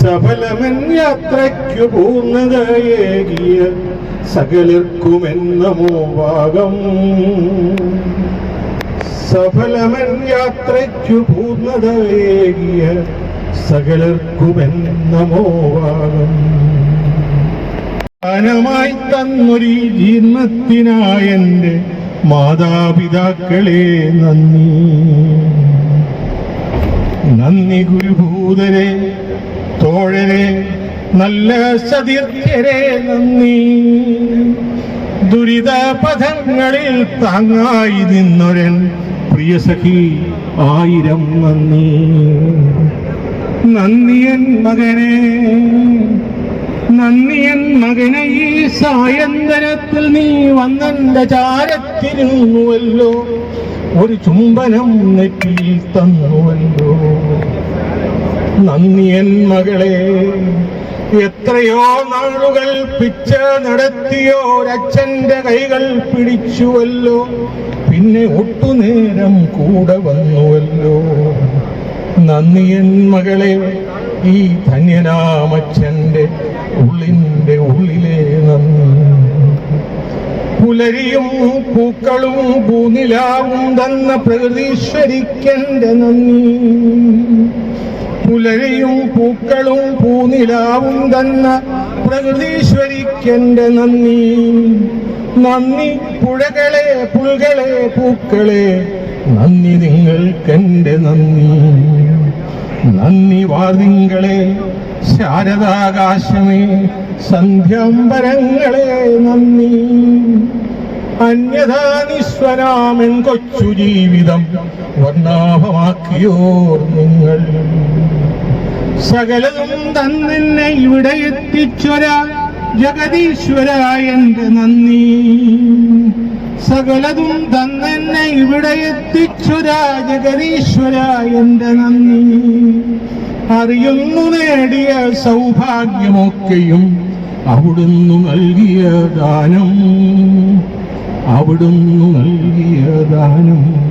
സഫലമൻ യാത്രയ്ക്കു പൂർണതയേകിയ സകലർക്കുമെന്നമോ ഭാഗം സഫലമൻ യാത്രയ്ക്കു പൂർണതയേകിയ സകലർക്കുമെന്നമോ ഭാഗം ദാനമായി തന്നൊരു ജീർണത്തിനായെന്റെ മാതാപിതാക്കളെ നന്ദി. നന്ദി ഗുരുഭൂതരെ. തോഴരെ നല്ല സതീർത്ഥ്യരെ നന്ദി. ദുരിത പഥങ്ങളിൽ താങ്ങായി നിന്നൊരൻ പ്രിയ സഖി ആയിരം നന്ദി. നന്ദിയൻ മകനെ നന്ദിയൻ മകനെ ഈ സായന്തനത്തിൽ നീ വന്നെന്റെ ചാരത്തിരുന്നുവല്ലോ. ഒരു ചുംബനം നെറ്റിയിൽ തന്നുവല്ലോ. നന്ദിയൻ മകളെ. എത്രയോ നാളുകൾ പിച്ച നടത്തിയോ അച്ഛന്റെ കൈകൾ പിടിച്ചുവല്ലോ. പിന്നെ ഒട്ടുനേരം കൂടെ വന്നുവല്ലോ. നന്ദിയൻ മകളെ ഈ ധന്യനാമച്ഛന്റെ ഉള്ളിന്റെ ഉള്ളിലെ നന്ദി. പുലരിയും പൂക്കളും പൂനിലാവും തന്ന പ്രകൃതീശ്വരിക്കന്റെ നന്ദി. പുലരിയും പൂക്കളും പൂനിലാവും തന്ന പ്രകൃതീശ്വരിക്കെന്റെ നന്ദി. നന്ദി പുഴകളെ പുൽകളെ പൂക്കളെ. നന്ദി നിങ്ങൾക്കെന്റെ നന്ദി. നന്ദി വാർദിങ്ങളെ ശാരദാകാശമേ സന്ധ്യംബരങ്ങളെ നന്ദി. അന്യഥാ കൊച്ചു ജീവിതം വർണാഭമാക്കിയോർ നിങ്ങൾ. സകലതും തന്നെ ഇവിടെ എത്തിച്ചൊരാ ജഗതീശ്വര എന്റെ നന്ദി. സകലതും തന്നെ ഇവിടെ എത്തിച്ചൊരാ ജഗതീശ്വര എന്റെ നന്ദി. അറിയുന്നു നേടിയ സൗഭാഗ്യമൊക്കെയും അവിടുന്ന് നൽകിയ ദാനം. അവിടുന്ന് നൽകിയ ദാനം.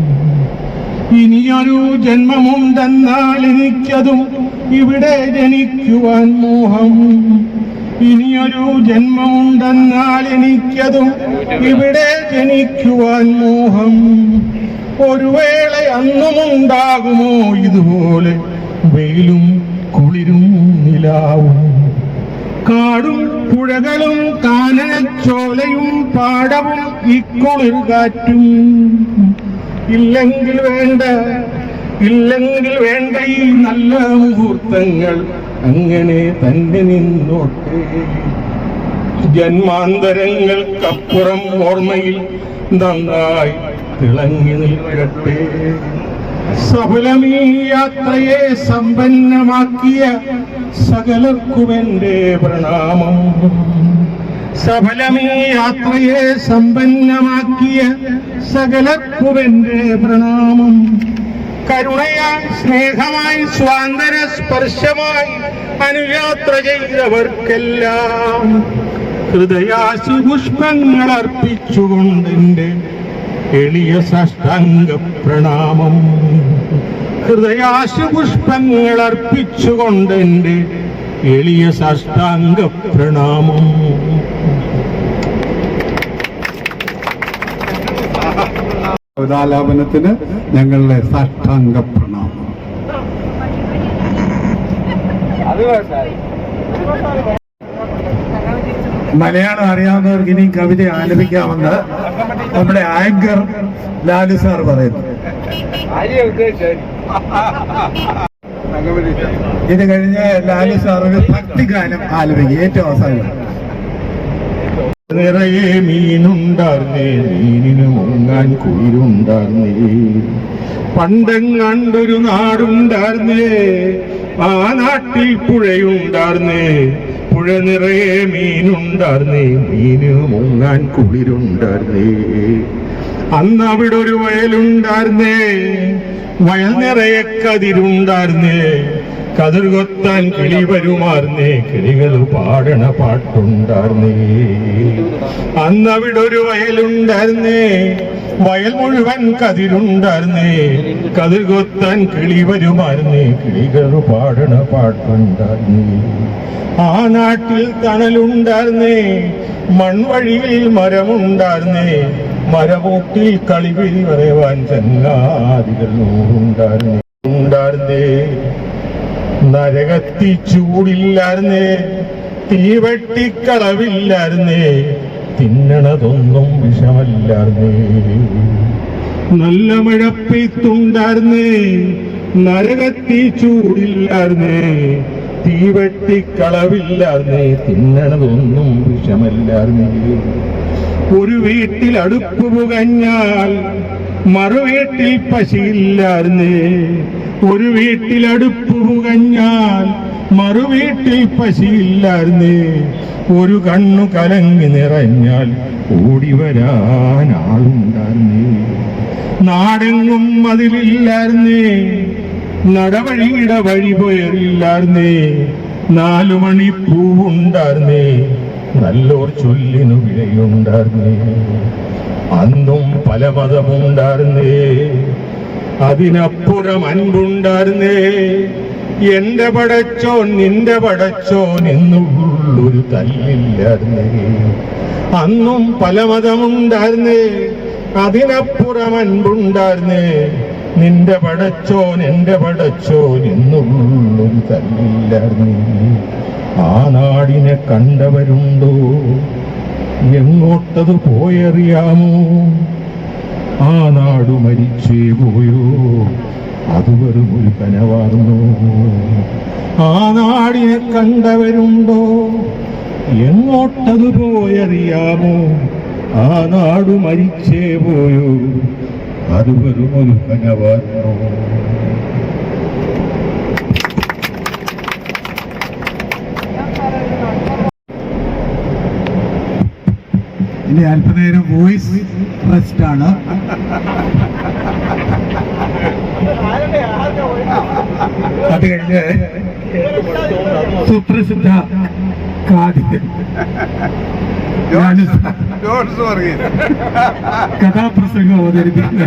ഇനിയൊരു ജന്മമുണ്ടെന്നാൽ എനിക്കതും ഇവിടെ ജനിക്കുവാൻ മോഹം. ഇനിയൊരു ജന്മമുണ്ടെന്നാൽ എനിക്കതും ഇവിടെ ജനിക്കുവാൻ മോഹം. ഒരു വേള അന്നുമുണ്ടാകുമോ ഇതുപോലെ? വെയിലും കുളിരും നിലാവും. കാടും പുഴകളും കാനനച്ചോലയും പാടവും ഇക്കുളിർ കാറ്റും. ഇല്ലെങ്കിൽ വേണ്ട ഇല്ലെങ്കിൽ വേണ്ട ഈ നല്ല മുഹൂർത്തങ്ങൾ അങ്ങനെ തന്നെ നിന്നോട്ടെ. ജന്മാന്തരങ്ങൾക്കപ്പുറം ഓർമ്മയിൽ നന്നായി തിളങ്ങി നിൽക്കട്ടെ. സഫലമീ യാത്രയെ സമ്പന്നമാക്കിയ സകലർക്കുമെന്റെ പ്രണാമം. സഫലമീ യാത്രയെ സമ്പന്നമാക്കിയ സകലർക്കുമെന്റെ പ്രണാമം. കരുണയാൽ സ്നേഹമായി സ്വാന്തര സ്പർശമായി അനുയാത്ര ചെയ്തവർക്കെല്ലാം ഹൃദയാശി പുഷ്പങ്ങൾ അർപ്പിച്ചുകൊണ്ടെന്റെ എളിയ സാഷ്ടാംഗ പ്രണാമം. ഹൃദയാശപുഷ്പങ്ങൾ അർപ്പിച്ചുകൊണ്ട് എന്റെ എളിയ സഷ്ടാംഗ പ്രണാമം. കവിതാലാപനത്തിന് ഞങ്ങളുടെ സഷ്ടാംഗ പ്രണാമം. മലയാളം അറിയാവുന്നവർക്ക് ഇനി കവിത ആലപിക്കാമെന്ന് നമ്മുടെ ആങ്കർ ലാലു സാർ പറയുന്നു. ഇത് കഴിഞ്ഞ് ലാലു സാർ ഒരു ഭക്തിഗാനം ആലപിക്കും. ഏറ്റവും അവസാനം. നിറയെ മീനുണ്ടാർന്നേ മീനിന് മുങ്ങാൻ കുയിലുണ്ടാർന്നേ. പണ്ടെങ്ങാണ്ടൊരു നാടുണ്ടാർന്നേ ആ നാട്ടിൽ പുഴയുണ്ടാർന്നേ. പുഴ നിറയെ മീനുണ്ടാർന്നേ മീന് മുങ്ങാൻ കുളിരുണ്ടാർന്നേ. അന്ന് അവിടെ ഒരു വയലുണ്ടാർന്നേ വയൽ നിറയെ കതിരുണ്ടാർന്നേ. കതിർ കൊത്താൻ കിളി വരുമാർന്നേ കിളികൾ പാടണ പാട്ടുണ്ടാർന്നേ. അന്ന് അവിടെ ഒരു വയലുണ്ടാർന്നേ വയൽ മുഴുവൻ കതിരുണ്ടായിരുന്നേ കതിർ കൊത്താൻ കിളി വരുമായിരുന്നേ കിളികൾ പാടണ പാട്ടുണ്ടായിരുന്നേ ആ നാട്ടിൽ തണലുണ്ടായിരുന്നേ മൺവഴിയിൽ മരമുണ്ടായിരുന്നേ മരമൂട്ടിൽ കളിവിരി വരവാൻ ചങ്ങാതികൾ ഉണ്ടായിരുന്നേ നരകത്തി ചൂടില്ലായിരുന്നേ തീവെട്ടിക്കളവില്ലായിരുന്നേ തിന്നണതൊന്നും വിഷമല്ലായിരുന്നേ. നല്ല മഴ പെയ്ത്തുണ്ടായിരുന്നേ നരകത്തി ചൂടില്ലായിരുന്നേ തീവെട്ടിക്കളവില്ലായിരുന്നേ തിന്നണതൊന്നും വിഷമല്ലായിരുന്നേ. ഒരു വീട്ടിൽ അടുപ്പ് പുകഞ്ഞാൽ മറുവീട്ടിൽ പശിയില്ലായിരുന്നേ ഒരു വീട്ടിൽ അടുപ്പ് പുകഞ്ഞാൽ മറുവീട്ടിൽ പശിയില്ലായിരുന്നേ. ഒരു കണ്ണു കലങ്ങി നിറഞ്ഞാൽ ഓടി വരാൻ ആളുണ്ടായിരുന്നേ നാടെങ്ങും അതിലില്ലായിരുന്നേ. നടവഴിയുടെ വഴി പോയറില്ലായിരുന്നേ നാലു മണി പൂവുണ്ടായിരുന്നേ നല്ലോർ ചൊല്ലിനു വിലയുണ്ടായിരുന്നേ. അന്നും പല മതമുണ്ടായിരുന്നേ അതിനപ്പുറം അൻപുണ്ടായിരുന്നേ. എന്റെ പടച്ചോ നിന്റെ പടച്ചോ നിന്നുള്ളൊരു തല്ലില്ലായിരുന്നേ അന്നും പല മതമുണ്ടായിരുന്നേ അതിനപ്പുറം അൻപുണ്ടായിരുന്നേ. നിന്റെ പടച്ചോ നിന്റെ പടച്ചോ നിന്നുള്ളൊരു തല്ലില്ലായിരുന്നേ ആ നാടിനെ കണ്ടവരുണ്ടോ? എങ്ങോട്ടത് പോയറിയാമോ? ആ നാടു മരിച്ചേ പോയോ? അത് വെറും ഒരു കനവാർന്നു ആ നാടിനെ കണ്ടവരുണ്ടോ? എങ്ങോട്ടത് പോയറിയാമോ? ആ നാട് മരിച്ചേ പോയോ? അത് വെറും ഒരു കനവാർന്നു ഇനി അല്പനേരം വോയിസ് റെസ്റ്റ് ആണ് അത് കഴിഞ്ഞ് സുപ്രസിദ്ധ കാതികൻ കഥാപ്രസംഗം അവതരിപ്പിക്കുന്ന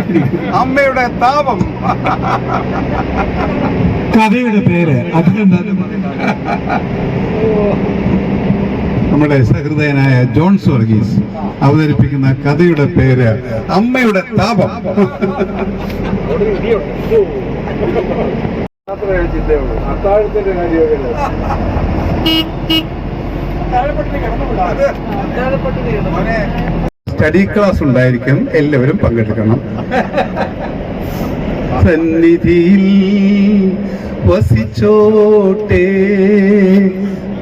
അമ്മയുടെ താപം. കഥയുടെ പേര് അതിലെന്തായാലും നമ്മുടെ സഹൃദയനായ ജോൺ വർഗീസ് അവതരിപ്പിക്കുന്ന കഥയുടെ പേര് അമ്മയുടെ താപം. സ്റ്റഡി ക്ലാസ് ഉണ്ടായിരിക്കും എല്ലാവരും പങ്കെടുക്കണം. സന്നിധിയിൽ വസിച്ചോട്ടെ.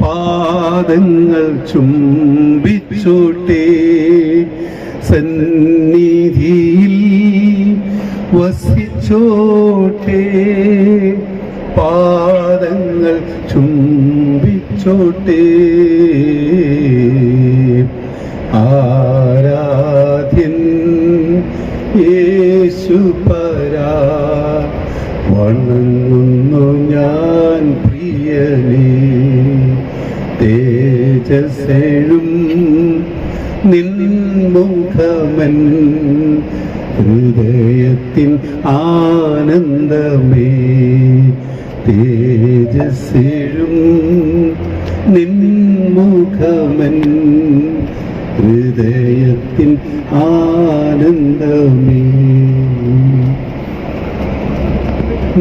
പാദങ്ങൾ ചുംബിച്ചോട്ടെ. സന്നിധിയിൽ വസിച്ചോട്ടെ. പാദങ്ങൾ ചുംബിച്ചോട്ടെ. വണങ്ങുന്നു ഞാൻ പ്രിയനേ. നിൻ നിൻമുഖമൻ ഹൃദയത്തിൻ ആനന്ദമേ. തേജസ്സെഴും നിൻമുഖമൻ ഹൃദയത്തിൻ ആനന്ദമേ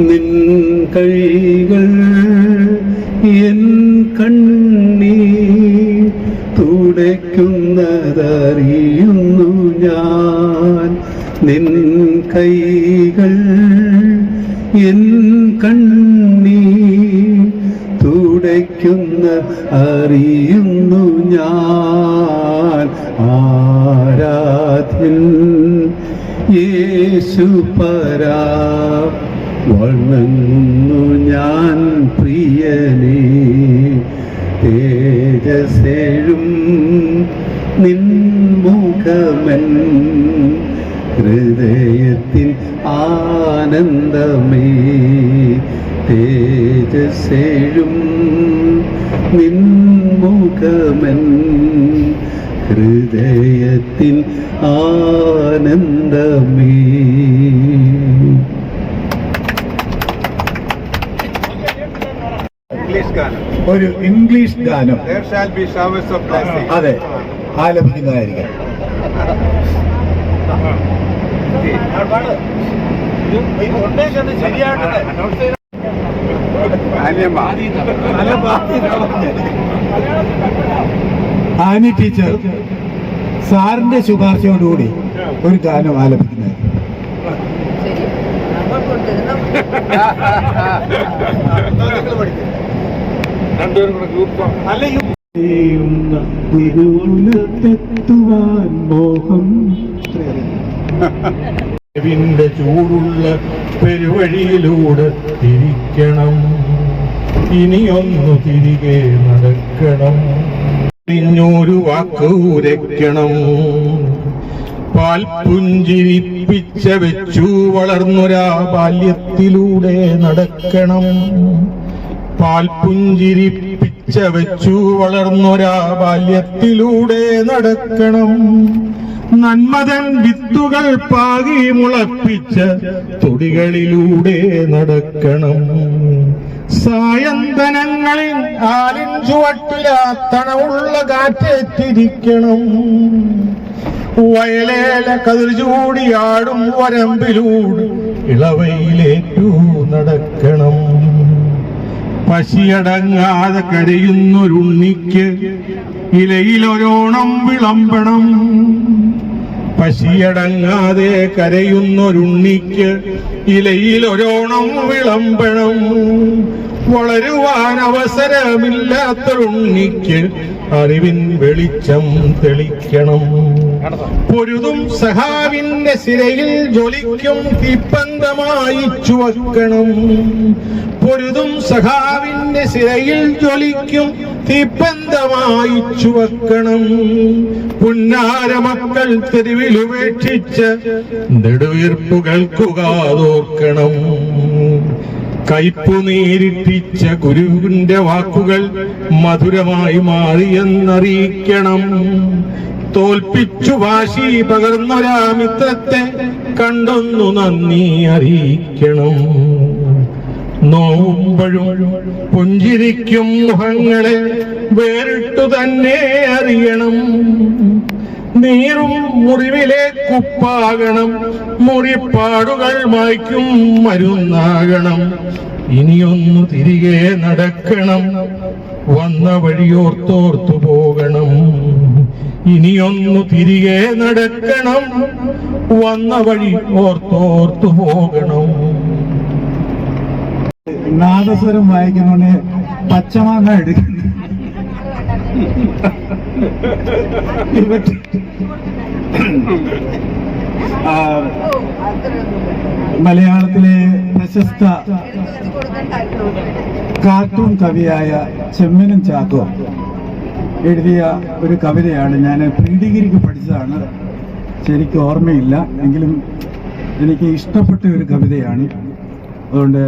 നിൻ കൈകൾ എൻ കണ്ണീ തുടയ്ക്കുന്നതറിയുന്നു ഞാൻ. നിൻ കൈകൾ എൻ കണ്ണീ തുടയ്ക്കുന്ന അറിയുന്നു ഞാൻ. ആരാധ്യൻ യേശു പരാ വണങ്ങുന്നു. നിൻമുഖമൻ ഹൃദയത്തിൽ ആനന്ദമേ തേജസേഴും നിൻമുഖമൻ ഹൃദയത്തിൽ ആനന്ദമേ. ഇംഗ്ലീഷ് ഗാനം. ഒരു ഇംഗ്ലീഷ് ഗാനം. അതെ. ആലപിക്കുന്നതായിരിക്കും ആന്യമ്മ. ആനി ടീച്ചർ സാറിന്റെ ശുപാർശയോടുകൂടി ഒരു ഗാനം ആലപിക്കുന്നത് രണ്ടുപേരും കൂടെ ഗ്രൂപ്പ് തിരുവുള്ളത്തെത്തുവാൻ മോഹം. വിന്റെ ചൂടുള്ള പെരുവഴിയിലൂടെ തിരിക്കണം. ഇനിയൊന്നു തിരികെ നടക്കണം. തിഞ്ഞൂരു വാക്കൂരയ്ക്കണം പാൽ പുഞ്ചിരിപ്പിച്ച വെച്ചു വളർന്നൊരാ ബാല്യത്തിലൂടെ നടക്കണം. പാൽ പുഞ്ചിരിപ്പിച്ച വെച്ചു വളർന്നൊരാ ബാല്യത്തിലൂടെ നടക്കണം. നന്മതൻ വിത്തുകൾ പാകി മുളപ്പിച്ച തൊടികളിലൂടെ നടക്കണം. സായന്തനങ്ങളിൽ ആലിൻ ചുവട്ടിലാത്തണമുള്ള കാറ്റേറ്റിരിക്കണം. വയലേല കതിർ ചൂടിയാടും വരമ്പിലൂടെ ഇളവയിലേറ്റു നടക്കണം. പശിയടങ്ങാതെ കരയുന്നൊരുണ്ണിക്ക് ഇലയിലൊരോണം വിളമ്പണം. പശിയടങ്ങാതെ കരയുന്നൊരുണ്ണിക്ക് ഇലയിലൊരോണം വിളമ്പണം. വളരുവാൻ അവസരമില്ലാത്തൊരുണ്ണിക്ക് അറിവിൻ വെളിച്ചം തെളിക്കണം. പൊരുതും സഹാവിന്റെ സിരയിൽ ജ്വലിക്കും തീപ്പന്തമായി ചുവക്കണം. പൊരുതും സഹാവിന്റെ സിരയിൽ ജ്വലിക്കും തീപ്പന്തമായി ചുവക്കണം. പുന്നാര മക്കൾ തെരുവിലുപേക്ഷിച്ച് നെടുവീർപ്പുകൾക്കു കാതോർക്കണം കയ്പു നേരിട്ടിച്ച ഗുരുവിന്റെ വാക്കുകൾ മധുരമായി മാറിയെന്നറിയിക്കണം. തോൽപ്പിച്ചു വാശി പകർന്നൊരാമിത്രത്തെ കണ്ടൊന്നു നന്ദി അറിയിക്കണം. നോവുമ്പോഴും പുഞ്ചിരിക്കും മുഖങ്ങളെ വേറിട്ടു തന്നെ അറിയണം. നീറും മുറിവിലെ കുപ്പാകണം മുറിപ്പാടുകൾ മായ്ക്കും മരുന്നാകണം. ഇനിയൊന്നു തിരികെ നടക്കണം വന്ന വഴിയോർത്തോർത്തു പോകണം. ഇനിയൊന്നു തിരികെ നടക്കണം. വന്ന വഴി ഓർത്തോർത്തു പോകണം. നാദസ്വരം വായിക്കുന്നോണ്ട് പച്ചമാങ്ങ എടുക്കുന്നു മലയാളത്തിലെ പ്രശസ്ത കാർട്ടൂൺ കവിയായ ചെമ്മനും ചാക്കോ. എഴുതിയ ഒരു കവിതയാണ്. ഞാൻ പ്രീ ഡിഗ്രിക്ക് പഠിച്ചതാണ്. ശരിക്കും ഓർമ്മയില്ല. എങ്കിലും എനിക്ക് ഇഷ്ടപ്പെട്ട ഒരു കവിതയാണ്. അതുകൊണ്ട്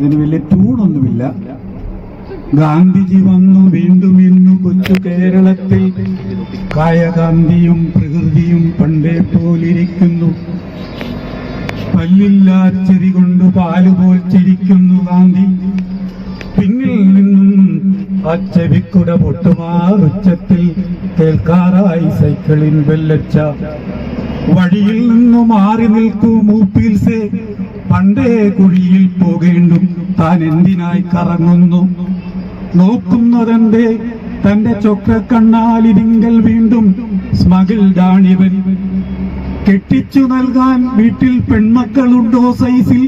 ഇതിന് വലിയ ട്യൂണൊന്നുമില്ല ഗാന്ധിജി വന്നു വീണ്ടും ഇന്നു കൊച്ചു കേരളത്തിൽ. കായകാന്തിയും പ്രകൃതിയും പണ്ടേ പോലിരിക്കുന്നു. പല്ലില്ലാ ചെറി കൊണ്ട് പാലുപോൽ ചിരിക്കുന്നു ഗാന്ധി. ആ ചെവിക്കുട പൊട്ടുമാറുച്ചത്തിൽ കേൾക്കാറായി സൈക്കിളിൻ വെല്ലച്ച വഴിയിൽ നിന്നു മാറി നിൽക്കൂ മൂപ്പീൽസേ. പണ്ടേ കുഴിയിൽ പോകേണ്ടും താൻ എന്തിനായി കറങ്ങുന്നു? നോക്കുന്നതെന്തേ? തന്റെ ചൊക്കക്കണ്ണാലിരിങ്കൽ വീണ്ടും സ്മഗിൾഡാണിവൻ കെട്ടിച്ചു നൽകാൻ വീട്ടിൽ പെൺമക്കളുണ്ടോ സൈസിൽ?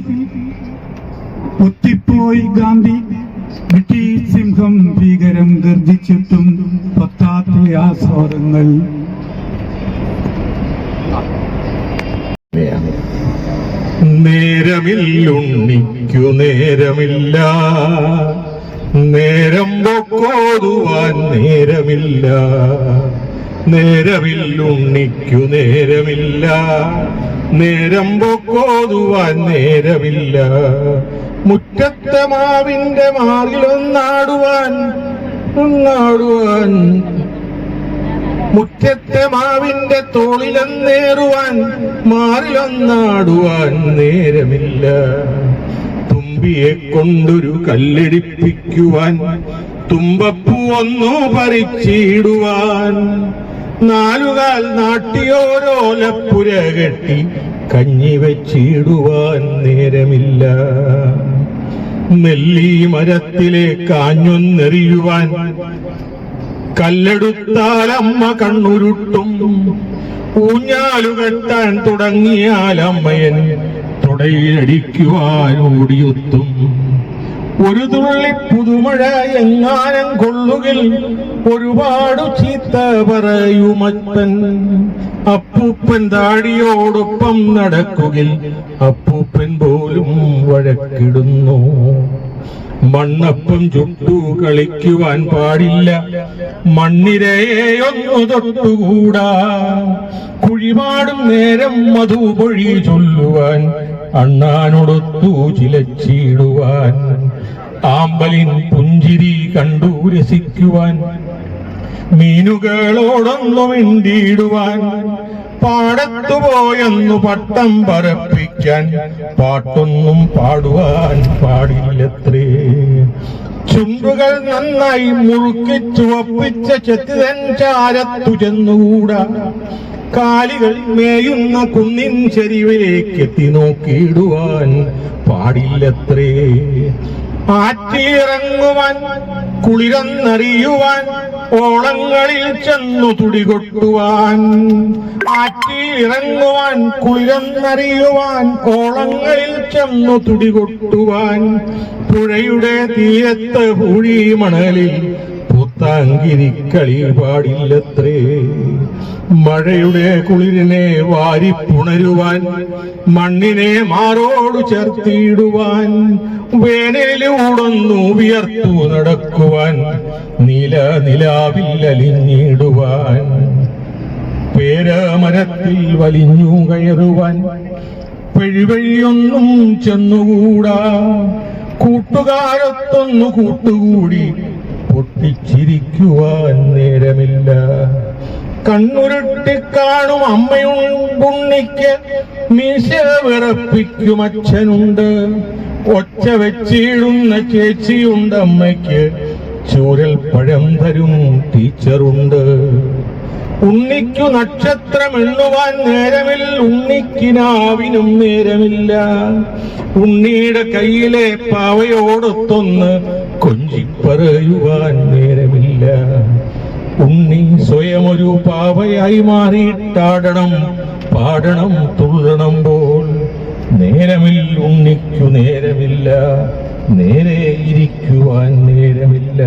ഒത്തിപ്പോയി ഗാന്ധി. സിംഹം ഭീകരം ഗർജിച്ചിട്ടും പത്താത്ത ആസ്വാദങ്ങൾ നേരമില്ലുണ്ണിക്കു നേരമില്ല. നേരം പൊക്കോതുവാൻ നേരമില്ല. നേരമില്ലുണ്ണിക്കു നേരമില്ല. നേരം പൊക്കോതുവാൻ നേരമില്ല. മുറ്റത്തെ മാവിന്റെ മാറിലൊന്നാടുവാൻ ഒന്നാടുവാൻ. മുറ്റത്തെ മാവിന്റെ തോളിലെന്നേറുവാൻ മാറിലൊന്നാടുവാൻ നേരമില്ല. തുമ്പിയെ കൊണ്ടൊരു കല്ലെടിപ്പിക്കുവാൻ തുമ്പപ്പൂ ഒന്നു പറിച്ചിടുവാൻ. നാലുകാൽ നാട്ടിയോരോലപ്പുര കെട്ടി കഞ്ഞി വെച്ചിടുവാൻ നേരമില്ല. നെല്ലി മരത്തിലെ കാഞ്ഞൊന്നെറിയുവാൻ കല്ലെടുത്താൽ അമ്മ കണ്ണുരുട്ടും ഊഞ്ഞാലുകെട്ടാൻ തുടങ്ങിയാൽ അമ്മയൻ തുടയിലടിക്കുവാൻ ഓടിയെത്തും. ഒരു തുള്ളി പുതുമഴ എങ്ങാനം കൊള്ളുകിൽ ഒരുപാട് ചീത്ത പറയുമത്തൻ അപ്പൂപ്പൻ താടിയോടൊപ്പം നടക്കുകിൽ അപ്പൂപ്പൻ പോലും വഴക്കിടുന്നു. മണ്ണപ്പം ചുട്ടു കളിക്കുവാൻ പാടില്ല. മണ്ണിരയെയൊന്നു തൊട്ടുകൂടാ. കുഴിപാടും നേരം മധുപൊഴി ചൊല്ലുവാൻ അണ്ണാനൊടുത്തു ചിലച്ചിടുവാൻ. ആമ്പലിൻ പുഞ്ചിരി കണ്ടു രസിക്കുവാൻ. മീനുകളോടൊന്നു മിണ്ടിയിടുവാൻ. പാടത്തുപോയെന്നു പട്ടം പറപ്പിക്കാൻ. പാട്ടൊന്നും പാടുവാൻ പാടില്ലത്രേ. ചുണ്ടുകൾ നന്നായി മുറുക്കി ചുവപ്പിച്ച ചെത്തിതൻ ചാരത്തു ചെന്നുകൂടാ. കാലികൾ മേയുന്ന കുന്നിൻ ചെരിവിലേക്ക് എത്തി നോക്കിയിടുവാൻ പാടില്ലത്രേ. ആറ്റിയിറങ്ങുവാൻ കുളിരന്നറിയുവാൻ ഓളങ്ങളിൽ ചെന്നു തുടികൊട്ടുവാൻ. ആറ്റിയിറങ്ങുവാൻ കുളിരന്നറിയുവാൻ ഓളങ്ങളിൽ ചെന്നു തുടികൊട്ടുവാൻ. പുഴയുടെ തീരത്ത് പൂഴി മണലിൽ പുത്താങ്കിരിക്കളി പാടില്ലത്രേ മഴയുടെ കുളിരിനെ വാരിപ്പുണരുവാൻ മണ്ണിനെ മാറോട് ചേർത്തിടുവാൻ വേനലൂടൊന്നു ഉയർത്തു നടക്കുവാൻ നില നിലാവില്ലലിഞ്ഞിടുവാൻ പേരമരത്തിൽ വലിഞ്ഞു കയറുവാൻ പെഴിവഴിയൊന്നും ചെന്നുകൂടാ കൂട്ടുകാരത്തൊന്നു കൂട്ടുകൂടി പൊട്ടിച്ചിരിക്കുവാൻ നേരമില്ല. കണ്ണുരുട്ടി കാണും അമ്മയുണ്ടുണ്ണിക്ക് മീശ വിറപ്പിക്കും അച്ഛനുണ്ട്. ഒച്ച വെച്ചിടുന്ന ചേച്ചിയുണ്ട് അമ്മയ്ക്ക്. ചൂരൽ പഴം തരും ടീച്ചറുണ്ട്. ഉണ്ണിക്കു നക്ഷത്രം എണ്ണുവാൻ നേരമില്ല ഉണ്ണിക്കിനാവിനും നേരമില്ല. ഉണ്ണിയുടെ കയ്യിലെ പാവയോടൊത്തൊന്ന് കൊഞ്ചിപ്പറയുവാൻ നേരമില്ല. ഉണ്ണി സ്വയം ഒരു പാവയായി മാറിയിട്ടാടണം. പാടണം തുള്ളണം പോൽ. നേരമിൽ ഉണ്ണിക്കു നേരമില്ല. നേരെ ഇരിക്കുവാൻ നേരമില്ല.